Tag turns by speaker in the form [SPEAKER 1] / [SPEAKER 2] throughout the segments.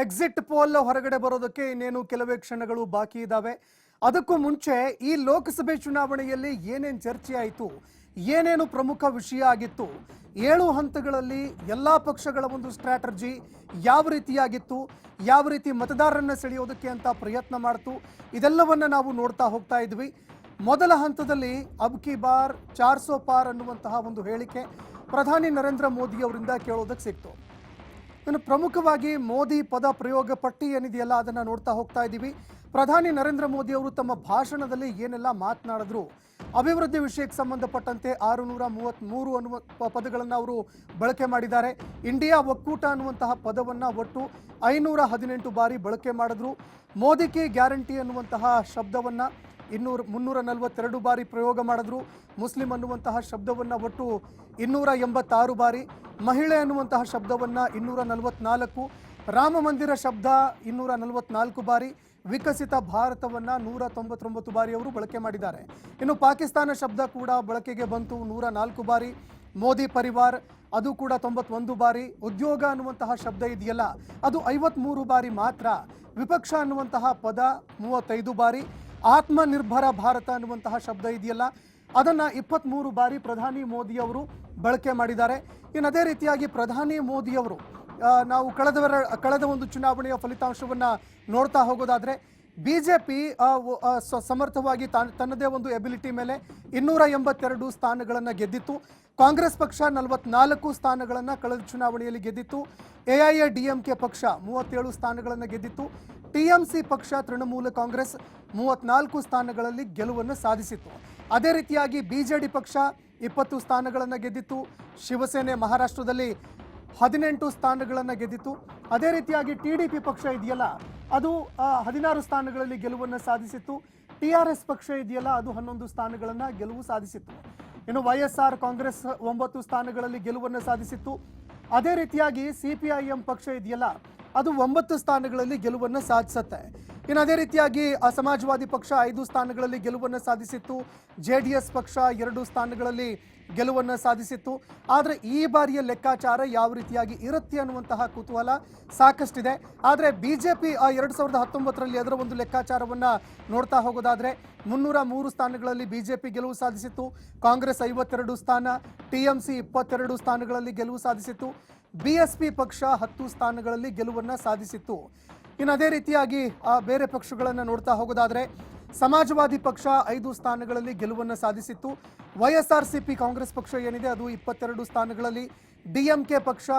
[SPEAKER 1] Exit poll ಹೊರಗಡೆ ಬರೋದಕ್ಕೆ ಇನ್ನೇನು ಕೆಲವೇ ಕ್ಷಣಗಳು ಬಾಕಿ ಇದ್ದಾವೆ ಅದಕ್ಕೂ ಮುಂಚೆ ಈ ಲೋಕಸಭೆ ಚುನಾವಣೆಯಲ್ಲಿ ಏನೇನು ಚರ್ಚೆ ಆಯಿತು, ಏನೇನು ಪ್ರಮುಖ ವಿಷಯ ಆಗಿತ್ತು, ಏಳು ಹಂತಗಳಲ್ಲಿ ಎಲ್ಲ ಪಕ್ಷಗಳ ಒಂದು ಸ್ಟ್ರಾಟರ್ಜಿ ಯಾವ ರೀತಿಯಾಗಿತ್ತು, ಯಾವ ರೀತಿ ಮತದಾರರನ್ನು ಸೆಳೆಯೋದಕ್ಕೆ ಅಂತ ಪ್ರಯತ್ನ ಮಾಡ್ತು, ಇದೆಲ್ಲವನ್ನ ನಾವು ನೋಡ್ತಾ ಹೋಗ್ತಾ ಇದ್ವಿ. ಮೊದಲ ಹಂತದಲ್ಲಿ ಅಬ್ ಕಿ ಬಾರ್ ಚಾರ್ ಸೋ ಪಾರ್ ಅನ್ನುವಂತಹ ಒಂದು ಹೇಳಿಕೆ ಪ್ರಧಾನಿ ನರೇಂದ್ರ ಮೋದಿ ಅವರಿಂದ ಕೇಳೋದಕ್ಕೆ ಸಿಕ್ತು. ಇನ್ನು ಪ್ರಮುಖವಾಗಿ ಮೋದಿ ಪದ ಪ್ರಯೋಗ ಪಟ್ಟಿ ಏನಿದೆಯಲ್ಲ ಅದನ್ನು ನೋಡ್ತಾ ಹೋಗ್ತಾ ಇದ್ದೀವಿ. ಪ್ರಧಾನಿ ನರೇಂದ್ರ ಮೋದಿ ಅವರು ತಮ್ಮ ಭಾಷಣದಲ್ಲಿ ಏನೆಲ್ಲ ಮಾತನಾಡಿದ್ರು? ಅಭಿವೃದ್ಧಿ ವಿಷಯಕ್ಕೆ ಸಂಬಂಧಪಟ್ಟಂತೆ ಆರು ನೂರ ಮೂವತ್ತ್ಮೂರು ಅನ್ನುವ ಪದಗಳನ್ನು ಅವರು ಬಳಕೆ ಮಾಡಿದ್ದಾರೆ. ಇಂಡಿಯಾ ಒಕ್ಕೂಟ ಅನ್ನುವಂತಹ ಪದವನ್ನು ಒಟ್ಟು ಐನೂರ ಹದಿನೆಂಟು ಬಾರಿ ಬಳಕೆ ಮಾಡಿದ್ರು. ಮೋದಿ ಕಿ ಗ್ಯಾರಂಟಿ ಅನ್ನುವಂತಹ ಶಬ್ದವನ್ನು ಇನ್ನೂರ ಮುನ್ನೂರ ನಲವತ್ತೆರಡು ಬಾರಿ ಪ್ರಯೋಗ ಮಾಡಿದ್ರು. ಮುಸ್ಲಿಂ ಅನ್ನುವಂತಹ ಶಬ್ದವನ್ನು ಒಟ್ಟು ಇನ್ನೂರ ಎಂಬತ್ತಾರು ಬಾರಿ, ಮಹಿಳೆ ಅನ್ನುವಂತಹ ಶಬ್ದವನ್ನು ಇನ್ನೂರ ನಲವತ್ನಾಲ್ಕು, ರಾಮ ಮಂದಿರ ಶಬ್ದ ಇನ್ನೂರ ನಲವತ್ನಾಲ್ಕು ಬಾರಿ, ವಿಕಸಿತ ಭಾರತವನ್ನು ನೂರ ತೊಂಬತ್ತೊಂಬತ್ತು ಬಾರಿ ಅವರು ಬಳಕೆ ಮಾಡಿದ್ದಾರೆ. ಇನ್ನು ಪಾಕಿಸ್ತಾನ ಶಬ್ದ ಕೂಡ ಬಳಕೆಗೆ ಬಂತು ನೂರ ನಾಲ್ಕು ಬಾರಿ, ಮೋದಿ ಪರಿವಾರ್ ಅದು ಕೂಡ ತೊಂಬತ್ತೊಂದು ಬಾರಿ, ಉದ್ಯೋಗ ಅನ್ನುವಂತಹ ಶಬ್ದ ಇದೆಯಲ್ಲ, ಅದು ಐವತ್ಮೂರು ಬಾರಿ ಮಾತ್ರ, ವಿಪಕ್ಷ ಅನ್ನುವಂತಹ ಪದ ಮೂವತ್ತೈದು ಬಾರಿ ಆತ್ಮನಿರ್ಭರ ಭಾರತ ಅನ್ನುವಂತಹ ಶಬ್ದ ಇದೆಯಲ್ಲ, ಅದನ್ನ ಇಪ್ಪತ್ತ್ಮೂರು ಬಾರಿ ಪ್ರಧಾನಿ ಮೋದಿ ಅವರು ಬಳಕೆ ಮಾಡಿದ್ದಾರೆ. ಇನ್ನು ಅದೇ ರೀತಿಯಾಗಿ ಪ್ರಧಾನಿ ಮೋದಿ ಅವರು ನಾವು ಕಳೆದವರ, ಕಳೆದ ಒಂದು ಚುನಾವಣೆಯ ಫಲಿತಾಂಶವನ್ನು ನೋಡ್ತಾ ಹೋಗೋದಾದ್ರೆ ಬಿಜೆಪಿ ಸಮರ್ಥವಾಗಿ ತಾನ್- ತನ್ನದೇ ಒಂದು ಎಬಿಲಿಟಿ ಮೇಲೆ ಇನ್ನೂರ ಎಂಬತ್ತೆರಡು ಸ್ಥಾನಗಳನ್ನು ಗೆದ್ದಿತ್ತು. ಕಾಂಗ್ರೆಸ್ ಪಕ್ಷ ನಲವತ್ನಾಲ್ಕು ಸ್ಥಾನಗಳನ್ನು ಕಳೆದ ಚುನಾವಣೆಯಲ್ಲಿ ಗೆದ್ದಿತ್ತು. ಎಐಎ ಡಿಎಂಕೆ ಪಕ್ಷ ಮೂವತ್ತೇಳು ಸ್ಥಾನಗಳನ್ನು ಗೆದ್ದಿತ್ತು. ಟಿಎಂಸಿ ಪಕ್ಷ ತೃಣಮೂಲ ಕಾಂಗ್ರೆಸ್ ಮೂವತ್ನಾಲ್ಕು ಸ್ಥಾನಗಳಲ್ಲಿ ಗೆಲುವನ್ನು ಸಾಧಿಸಿತ್ತು. ಅದೇ ರೀತಿಯಾಗಿ ಬಿಜೆಡಿ ಪಕ್ಷ ಇಪ್ಪತ್ತು ಸ್ಥಾನಗಳನ್ನು ಗೆದ್ದಿತ್ತು. ಶಿವಸೇನೆ ಮಹಾರಾಷ್ಟ್ರದಲ್ಲಿ ಹದಿನೆಂಟು ಸ್ಥಾನಗಳನ್ನು ಗೆದ್ದಿತ್ತು. ಅದೇ ರೀತಿಯಾಗಿ ಟಿ ಡಿ ಪಿ ಪಕ್ಷ ಇದೆಯಲ್ಲ ಅದು ಹದಿನಾರು ಸ್ಥಾನಗಳಲ್ಲಿ ಗೆಲುವನ್ನು ಸಾಧಿಸಿತ್ತು. ಟಿ ಆರ್ ಎಸ್ ಪಕ್ಷ ಇದೆಯಲ್ಲ, ಅದು ಹನ್ನೊಂದು ಸ್ಥಾನಗಳನ್ನು ಗೆಲುವು ಸಾಧಿಸಿತ್ತು. ಇನ್ನು ವೈ ಎಸ್ ಆರ್ ಕಾಂಗ್ರೆಸ್ ಒಂಬತ್ತು ಸ್ಥಾನಗಳಲ್ಲಿ ಗೆಲುವನ್ನು ಸಾಧಿಸಿತ್ತು. ಅದೇ ರೀತಿಯಾಗಿ ಸಿ ಪಿ ಪಕ್ಷ ಇದೆಯಲ್ಲ ಅದು ಒಂಬತ್ತು ಸ್ಥಾನಗಳಲ್ಲಿ ಗೆಲುವನ್ನು ಸಾಧಿಸುತ್ತೆ. ಇನ್ನು ಅದೇ ರೀತಿಯಾಗಿ ಸಮಾಜವಾದಿ ಪಕ್ಷ ಐದು ಸ್ಥಾನಗಳಲ್ಲಿ ಗೆಲುವನ್ನು ಸಾಧಿಸಿತ್ತು. ಜೆ ಡಿ ಎಸ್ ಪಕ್ಷ ಎರಡು ಸ್ಥಾನಗಳಲ್ಲಿ ಗೆಲುವನ್ನು ಸಾಧಿಸಿತ್ತು. ಆದರೆ ಈ ಬಾರಿಯ ಲೆಕ್ಕಾಚಾರ ಯಾವ ರೀತಿಯಾಗಿ ಇರುತ್ತೆ ಅನ್ನುವಂತಹ ಕುತೂಹಲ ಸಾಕಷ್ಟಿದೆ. ಆದರೆ ಬಿ ಜೆ ಪಿ ಎರಡು ಸಾವಿರದ ಹತ್ತೊಂಬತ್ತರಲ್ಲಿ ಅದರ ಒಂದು ಲೆಕ್ಕಾಚಾರವನ್ನು ನೋಡ್ತಾ ಹೋಗೋದಾದರೆ, ಮುನ್ನೂರ ಮೂರು ಸ್ಥಾನಗಳಲ್ಲಿ ಬಿ ಜೆ ಪಿ ಗೆಲುವು ಸಾಧಿಸಿತ್ತು. ಕಾಂಗ್ರೆಸ್ ಐವತ್ತೆರಡು ಸ್ಥಾನ ಟಿ ಎಂ ಸಿ ಇಪ್ಪತ್ತೆರಡು ಸ್ಥಾನಗಳಲ್ಲಿ ಗೆಲುವು ಸಾಧಿಸಿತ್ತು. ಬಿ ಎಸ್ ಪಿ ಪಕ್ಷ ಹತ್ತು ಸ್ಥಾನಗಳಲ್ಲಿ ಗೆಲುವನ್ನು ಸಾಧಿಸಿತ್ತು. ಇನ್ನು ಅದೇ ರೀತಿಯಾಗಿ, ಆ, ಬೇರೆ ಪಕ್ಷಗಳನ್ನು ನೋಡ್ತಾ ಹೋಗೋದಾದರೆ, ಸಮಾಜವಾದಿ ಪಕ್ಷ ಐದು ಸ್ಥಾನಗಳಲ್ಲಿ ಗೆಲುವನ್ನು ಸಾಧಿಸಿತ್ತು. YSR S R C Congress ಪಕ್ಷ ಏನಿದೆ, ಅದು ಇಪ್ಪತ್ತೆರಡು ಸ್ಥಾನಗಳಲ್ಲಿ. ಡಿಎಂಕೆ ಪಕ್ಷ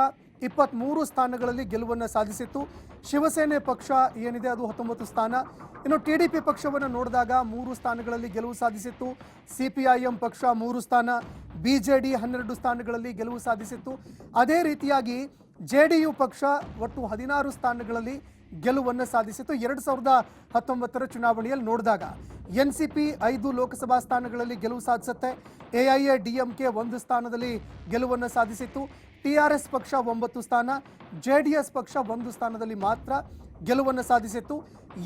[SPEAKER 1] ಇಪ್ಪತ್ತ್ಮೂರು ಸ್ಥಾನಗಳಲ್ಲಿ ಗೆಲುವನ್ನು ಸಾಧಿಸಿತ್ತು. ಶಿವಸೇನೆ ಪಕ್ಷ ಏನಿದೆ ಅದು ಹತ್ತೊಂಬತ್ತು ಸ್ಥಾನ. ಇನ್ನು ಟಿ ಡಿ ಪಿ ಪಕ್ಷವನ್ನು ನೋಡಿದಾಗ ಮೂರು ಸ್ಥಾನಗಳಲ್ಲಿ ಗೆಲುವು ಸಾಧಿಸಿತ್ತು. ಸಿ ಪಿ ಐ ಎಂ ಪಕ್ಷ ಮೂರು ಸ್ಥಾನ. ಬಿ ಜೆ ಡಿ ಹನ್ನೆರಡು ಸ್ಥಾನಗಳಲ್ಲಿ ಗೆಲುವು ಸಾಧಿಸಿತ್ತು. ಅದೇ ರೀತಿಯಾಗಿ ಜೆ ಡಿ ಯು ಪಕ್ಷ ಒಟ್ಟು ಹದಿನಾರು ಸ್ಥಾನಗಳಲ್ಲಿ ಗೆಲುವನ್ನು ಸಾಧಿಸಿತ್ತು. ಎರಡು ಸಾವಿರದ ಹತ್ತೊಂಬತ್ತರ ಚುನಾವಣೆಯಲ್ಲಿ ನೋಡಿದಾಗ ಎನ್ ಸಿ ಪಿ ಐದು ಲೋಕಸಭಾ ಸ್ಥಾನಗಳಲ್ಲಿ ಗೆಲುವು ಸಾಧಿಸುತ್ತೆ. A I A, D M K ಒಂದು ಸ್ಥಾನದಲ್ಲಿ ಗೆಲುವನ್ನು ಸಾಧಿಸಿತ್ತು. ಟಿ ಆರ್ ಎಸ್ ಪಕ್ಷ ಒಂಬತ್ತು ಸ್ಥಾನ, ಜೆ ಡಿ ಎಸ್ ಪಕ್ಷ ಒಂದು ಸ್ಥಾನದಲ್ಲಿ ಮಾತ್ರ ಗೆಲುವನ್ನು ಸಾಧಿಸಿತ್ತು.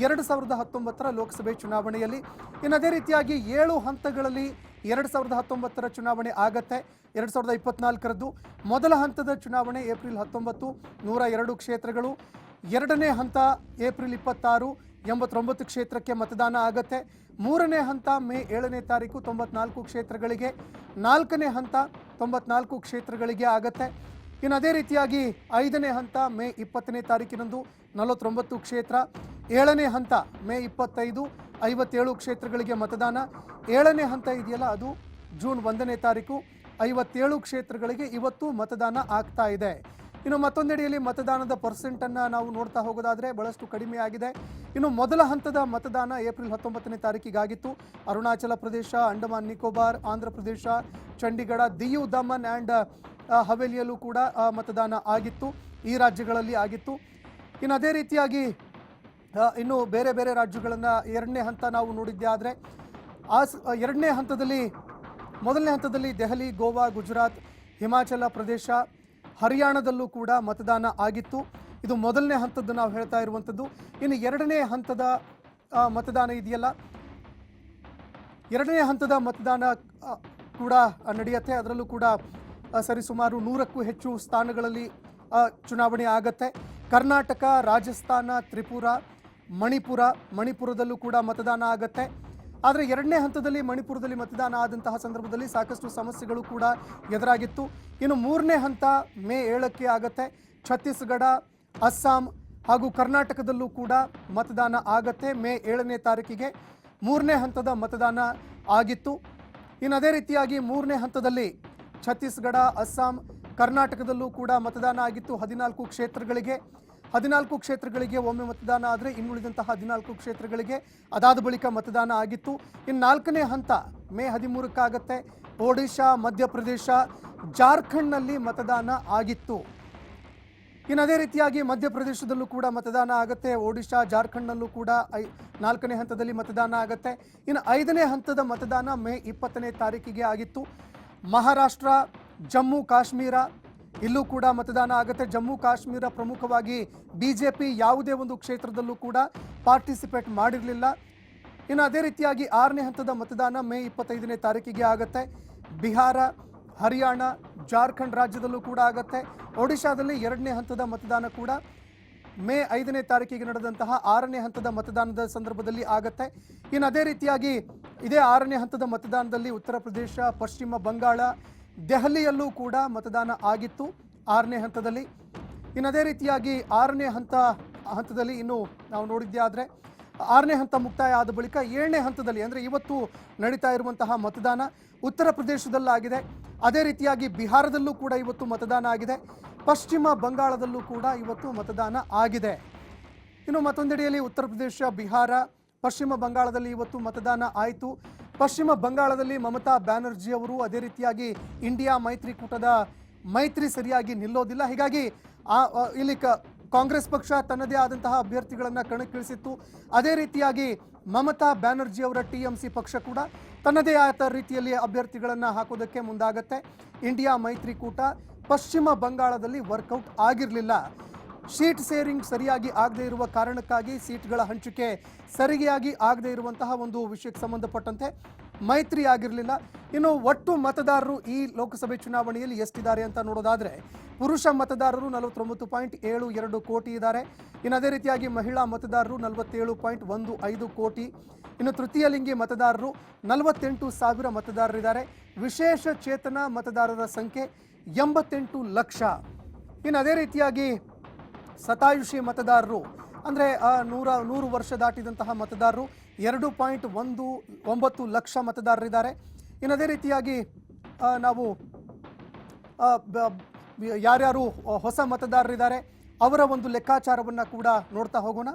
[SPEAKER 1] ಎರಡು ಸಾವಿರದ ಹತ್ತೊಂಬತ್ತರ ಲೋಕಸಭೆ ಚುನಾವಣೆಯಲ್ಲಿ ಇನ್ನು ಅದೇ ರೀತಿಯಾಗಿ ಏಳು ಹಂತಗಳಲ್ಲಿ ಎರಡು ಸಾವಿರದ ಹತ್ತೊಂಬತ್ತರ ಚುನಾವಣೆ ಆಗತ್ತೆ. ಎರಡು ಸಾವಿರದ ಇಪ್ಪತ್ನಾಲ್ಕರದ್ದು ಮೊದಲ ಹಂತದ ಚುನಾವಣೆ ಏಪ್ರಿಲ್ ಹತ್ತೊಂಬತ್ತು, ನೂರ ಎರಡು ಕ್ಷೇತ್ರಗಳು. ಎರಡನೇ ಹಂತ ಏಪ್ರಿಲ್ ಇಪ್ಪತ್ತಾರು, ಎಂಬತ್ತೊಂಬತ್ತು ಕ್ಷೇತ್ರಕ್ಕೆ ಮತದಾನ ಆಗತ್ತೆ. ಮೂರನೇ ಹಂತ ಮೇ ಏಳನೇ ತಾರೀಕು ತೊಂಬತ್ನಾಲ್ಕು ಕ್ಷೇತ್ರಗಳಿಗೆ ನಾಲ್ಕನೇ ಹಂತ ತೊಂಬತ್ನಾಲ್ಕು ಕ್ಷೇತ್ರಗಳಿಗೆ ಆಗತ್ತೆ. ಇನ್ನು ಅದೇ ರೀತಿಯಾಗಿ ಐದನೇ ಹಂತ ಮೇ ಇಪ್ಪತ್ತನೇ ತಾರೀಕಿನಂದು ನಲವತ್ತೊಂಬತ್ತು ಕ್ಷೇತ್ರ, ಏಳನೇ ಹಂತ ಮೇ ಇಪ್ಪತ್ತೈದು, ಐವತ್ತೇಳು ಕ್ಷೇತ್ರಗಳಿಗೆ ಮತದಾನ. ಏಳನೇ ಹಂತ ಇದೆಯಲ್ಲ, ಅದು ಜೂನ್ ಒಂದನೇ ತಾರೀಕು, ಐವತ್ತೇಳು ಕ್ಷೇತ್ರಗಳಿಗೆ ಇವತ್ತು ಮತದಾನ ಆಗ್ತಾ ಇದೆ. ಇನ್ನು ಮತ್ತೊಂದೆಡೆಯಲ್ಲಿ ಮತದಾನದ ಪರ್ಸೆಂಟನ್ನು ನಾವು ನೋಡ್ತಾ ಹೋಗೋದಾದರೆ ಬಹಳಷ್ಟು ಕಡಿಮೆ ಆಗಿದೆ. ಇನ್ನು ಮೊದಲ ಹಂತದ ಮತದಾನ ಏಪ್ರಿಲ್ ಹತ್ತೊಂಬತ್ತನೇ ತಾರೀಕಿಗಾಗಿತ್ತು. ಅರುಣಾಚಲ ಪ್ರದೇಶ, ಅಂಡಮಾನ್, ನಿಕೋಬಾರ್, ಆಂಧ್ರ ಪ್ರದೇಶ, ಚಂಡೀಗಢ, ದಿಯು, ದಮನ್ ಆ್ಯಂಡ್ ಹವೇಲಿಯಲ್ಲೂ ಕೂಡ ಮತದಾನ ಆಗಿತ್ತು. ಈ ರಾಜ್ಯಗಳಲ್ಲಿ ಆಗಿತ್ತು. ಇನ್ನು ಅದೇ ರೀತಿಯಾಗಿ ಇನ್ನು ಬೇರೆ ಬೇರೆ ರಾಜ್ಯಗಳನ್ನು ಎರಡನೇ ಹಂತ ನಾವು ನೋಡಿದ್ದೆ ಆದರೆ ಆ ಎರಡನೇ ಹಂತದಲ್ಲಿ, ಮೊದಲನೇ ಹಂತದಲ್ಲಿ ದೆಹಲಿ, ಗೋವಾ, ಗುಜರಾತ್, ಹಿಮಾಚಲ ಪ್ರದೇಶ ಹರಿಯಾಣದಲ್ಲೂ ಕೂಡ ಮತದಾನ ಆಗಿತ್ತು. ಇದು ಮೊದಲನೇ ಹಂತದ್ದು ನಾವು ಹೇಳ್ತಾ ಇರುವಂಥದ್ದು ಇನ್ನು ಎರಡನೇ ಹಂತದ ಮತದಾನ ಇದೆಯಲ್ಲ? ಎರಡನೇ ಹಂತದ ಮತದಾನ ಕೂಡ ನಡೆಯುತ್ತೆ. ಅದರಲ್ಲೂ ಕೂಡ ಸರಿಸುಮಾರು ನೂರಕ್ಕೂ ಹೆಚ್ಚು ಸ್ಥಾನಗಳಲ್ಲಿ ಚುನಾವಣೆ ಆಗತ್ತೆ. ಕರ್ನಾಟಕ, ರಾಜಸ್ಥಾನ, ತ್ರಿಪುರ, ಮಣಿಪುರ, ಮಣಿಪುರದಲ್ಲೂ ಕೂಡ ಮತದಾನ ಆಗತ್ತೆ. ಆದರೆ ಎರಡನೇ ಹಂತದಲ್ಲಿ ಮಣಿಪುರದಲ್ಲಿ ಮತದಾನ ಆದಂತಹ ಸಂದರ್ಭದಲ್ಲಿ ಸಾಕಷ್ಟು ಸಮಸ್ಯೆಗಳು ಕೂಡ ಎದುರಾಗಿತ್ತು. ಇನ್ನು ಮೂರನೇ ಹಂತ ಮೇ ಏಳಕ್ಕೆ ಆಗತ್ತೆ. ಛತ್ತೀಸ್ಗಢ, ಅಸ್ಸಾಂ ಹಾಗೂ ಕರ್ನಾಟಕದಲ್ಲೂ ಕೂಡ ಮತದಾನ ಆಗತ್ತೆ ಮೇ ಏಳನೇ ತಾರೀಕಿಗೆ. ಮೂರನೇ ಹಂತದ ಮತದಾನ ಆಗಿತ್ತು. ಇನ್ನು ಅದೇ ರೀತಿಯಾಗಿ ಮೂರನೇ ಹಂತದಲ್ಲಿ ಛತ್ತೀಸ್ಗಢ, ಅಸ್ಸಾಂ, ಕರ್ನಾಟಕದಲ್ಲೂ ಕೂಡ ಮತದಾನ ಆಗಿತ್ತು ಹದಿನಾಲ್ಕು ಕ್ಷೇತ್ರಗಳಿಗೆ. ಹದಿನಾಲ್ಕು ಕ್ಷೇತ್ರಗಳಿಗೆ ಒಮ್ಮೆ ಮತದಾನ ಆದರೆ ಇನ್ನುಳಿದಂತಹ ಹದಿನಾಲ್ಕು ಕ್ಷೇತ್ರಗಳಿಗೆ ಅದಾದ ಬಳಿಕ ಮತದಾನ ಆಗಿತ್ತು. ಇನ್ನು ನಾಲ್ಕನೇ ಹಂತ ಮೇ ಹದಿಮೂರಕ್ಕಾಗತ್ತೆ. ಒಡಿಶಾ, ಮಧ್ಯಪ್ರದೇಶ, ಜಾರ್ಖಂಡ್ನಲ್ಲಿ ಮತದಾನ ಆಗಿತ್ತು. ಇನ್ನು ಅದೇ ರೀತಿಯಾಗಿ ಮಧ್ಯಪ್ರದೇಶದಲ್ಲೂ ಕೂಡ ಮತದಾನ ಆಗುತ್ತೆ. ಒಡಿಶಾ, ಜಾರ್ಖಂಡ್ನಲ್ಲೂ ಕೂಡ ಐ ನಾಲ್ಕನೇ ಹಂತದಲ್ಲಿ ಮತದಾನ ಆಗುತ್ತೆ. ಇನ್ನು ಐದನೇ ಹಂತದ ಮತದಾನ ಮೇ ಇಪ್ಪತ್ತನೇ ತಾರೀಕಿಗೆ ಆಗಿತ್ತು. ಮಹಾರಾಷ್ಟ್ರ, ಜಮ್ಮು, ಕಾಶ್ಮೀರ ಇಲ್ಲೂ ಕೂಡ ಮತದಾನ ಆಗುತ್ತೆ. ಜಮ್ಮು ಕಾಶ್ಮೀರ ಪ್ರಮುಖವಾಗಿ ಬಿ ಜೆ ಪಿ ಯಾವುದೇ ಒಂದು ಕ್ಷೇತ್ರದಲ್ಲೂ ಕೂಡ ಪಾರ್ಟಿಸಿಪೇಟ್ ಮಾಡಿರಲಿಲ್ಲ. ಇನ್ನು ಅದೇ ರೀತಿಯಾಗಿ ಆರನೇ ಹಂತದ ಮತದಾನ ಮೇ ಇಪ್ಪತ್ತೈದನೇ ತಾರೀಕಿಗೆ ಆಗುತ್ತೆ. ಬಿಹಾರ, ಹರಿಯಾಣ, ಜಾರ್ಖಂಡ್ ರಾಜ್ಯದಲ್ಲೂ ಕೂಡ ಆಗುತ್ತೆ. ಒಡಿಶಾದಲ್ಲಿ ಎರಡನೇ ಹಂತದ ಮತದಾನ ಕೂಡ ಮೇ ಐದನೇ ತಾರೀಕಿಗೆ ನಡೆದಂತಹ ಆರನೇ ಹಂತದ ಮತದಾನದ ಸಂದರ್ಭದಲ್ಲಿ ಆಗತ್ತೆ. ಇನ್ನು ಅದೇ ರೀತಿಯಾಗಿ ಇದೇ ಆರನೇ ಹಂತದ ಮತದಾನದಲ್ಲಿ ಉತ್ತರ ಪ್ರದೇಶ, ಪಶ್ಚಿಮ ಬಂಗಾಳ ದೆಹಲಿಯಲ್ಲೂ ಕೂಡ ಮತದಾನ ಆಗಿತ್ತು ಆರನೇ ಹಂತದಲ್ಲಿ. ಇನ್ನು ಅದೇ ರೀತಿಯಾಗಿ ಆರನೇ ಹಂತ, ಹಂತದಲ್ಲಿ ಇನ್ನು ನಾವು ನೋಡಿದ್ದೇ ಆದರೆ, ಆರನೇ ಹಂತ ಮುಕ್ತಾಯ ಆದ ಬಳಿಕ ಏಳನೇ ಹಂತದಲ್ಲಿ ಅಂದರೆ ಇವತ್ತು ನಡೀತಾ ಇರುವಂತಹ ಮತದಾನ ಉತ್ತರ ಪ್ರದೇಶದಲ್ಲಾಗಿದೆ. ಅದೇ ರೀತಿಯಾಗಿ ಬಿಹಾರದಲ್ಲೂ ಕೂಡ ಇವತ್ತು ಮತದಾನ ಆಗಿದೆ. ಪಶ್ಚಿಮ ಬಂಗಾಳದಲ್ಲೂ ಕೂಡ ಇವತ್ತು ಮತದಾನ ಆಗಿದೆ. ಇನ್ನು ಮತ್ತೊಂದೆಡೆಯಲ್ಲಿ ಉತ್ತರ ಪ್ರದೇಶ, ಬಿಹಾರ, ಪಶ್ಚಿಮ ಬಂಗಾಳದಲ್ಲಿ ಇವತ್ತು ಮತದಾನ ಆಯಿತು. ಪಶ್ಚಿಮ ಬಂಗಾಳದಲ್ಲಿ ಮಮತಾ ಬ್ಯಾನರ್ಜಿ ಅವರು ಅದೇ ರೀತಿಯಾಗಿ ಇಂಡಿಯಾ ಮೈತ್ರಿಕೂಟದ ಮೈತ್ರಿ ಸರಿಯಾಗಿ ನಿಲ್ಲೋದಿಲ್ಲ. ಹೀಗಾಗಿ ಇಲ್ಲಿ ಕಾಂಗ್ರೆಸ್ ಪಕ್ಷ ತನ್ನದೇ ಆದಂತಹ ಅಭ್ಯರ್ಥಿಗಳನ್ನು ಕಣಕ್ಕಿಳಿಸಿತ್ತು. ಅದೇ ರೀತಿಯಾಗಿ ಮಮತಾ ಬ್ಯಾನರ್ಜಿ ಅವರ ಟಿ ಎಂ ಸಿ ಪಕ್ಷ ಕೂಡ ತನ್ನದೇ ಆದ ರೀತಿಯಲ್ಲಿ ಅಭ್ಯರ್ಥಿಗಳನ್ನು ಹಾಕೋದಕ್ಕೆ ಮುಂದಾಗತ್ತೆ. ಇಂಡಿಯಾ ಮೈತ್ರಿಕೂಟ ಪಶ್ಚಿಮ ಬಂಗಾಳದಲ್ಲಿ ವರ್ಕೌಟ್ ಆಗಿರಲಿಲ್ಲ. ಸೀಟ್ ಸೇರಿಂಗ್ ಸರಿಯಾಗಿ ಆಗದೇ ಇರುವ ಕಾರಣಕ್ಕಾಗಿ ಸೀಟ್ಗಳ ಹಂಚಿಕೆ ಸರಿಯಾಗಿ ಆಗದೇ ಇರುವಂತಹ ಒಂದು ವಿಷಯಕ್ಕೆ ಸಂಬಂಧಪಟ್ಟಂತೆ ಮೈತ್ರಿ ಆಗಿರಲಿಲ್ಲ ಇನ್ನು ಒಟ್ಟು ಮತದಾರರು ಈ ಲೋಕಸಭೆ ಚುನಾವಣೆಯಲ್ಲಿ ಎಷ್ಟಿದ್ದಾರೆ ಅಂತ ನೋಡೋದಾದ್ರೆ ಪುರುಷ ಮತದಾರರು ನಲವತ್ತೊಂಬತ್ತು ಪಾಯಿಂಟ್ ಏಳು ಎರಡು ಕೋಟಿ ಇದ್ದಾರೆ. ಇನ್ನು ಅದೇ ರೀತಿಯಾಗಿ ಮಹಿಳಾ ಮತದಾರರು ನಲವತ್ತೇಳು ಪಾಯಿಂಟ್ ಒಂದು ಐದು ಕೋಟಿ. ಇನ್ನು ತೃತೀಯ ಲಿಂಗಿ ಮತದಾರರು ನಲವತ್ತೆಂಟು ಸಾವಿರ ಮತದಾರರಿದ್ದಾರೆ. ವಿಶೇಷ ಚೇತನ ಮತದಾರರ ಸಂಖ್ಯೆ ಎಂಬತ್ತೆಂಟು ಲಕ್ಷ. ಇನ್ನು ಅದೇ ರೀತಿಯಾಗಿ ಶತಾಯುಷಿ ಮತದಾರರು, ಅಂದರೆ ನೂರ, ನೂರು ವರ್ಷ ದಾಟಿದಂತಹ ಮತದಾರರು ಎರಡು ಪಾಯಿಂಟ್ ಒಂದು ಒಂಬತ್ತು ಲಕ್ಷ ಮತದಾರರಿದ್ದಾರೆ. ಇನ್ನು ಅದೇ ರೀತಿಯಾಗಿ ನಾವು ಯಾರ್ಯಾರು ಹೊಸ ಮತದಾರರಿದ್ದಾರೆ, ಅವರ ಒಂದು ಲೆಕ್ಕಾಚಾರವನ್ನು ಕೂಡ ನೋಡ್ತಾ ಹೋಗೋಣ.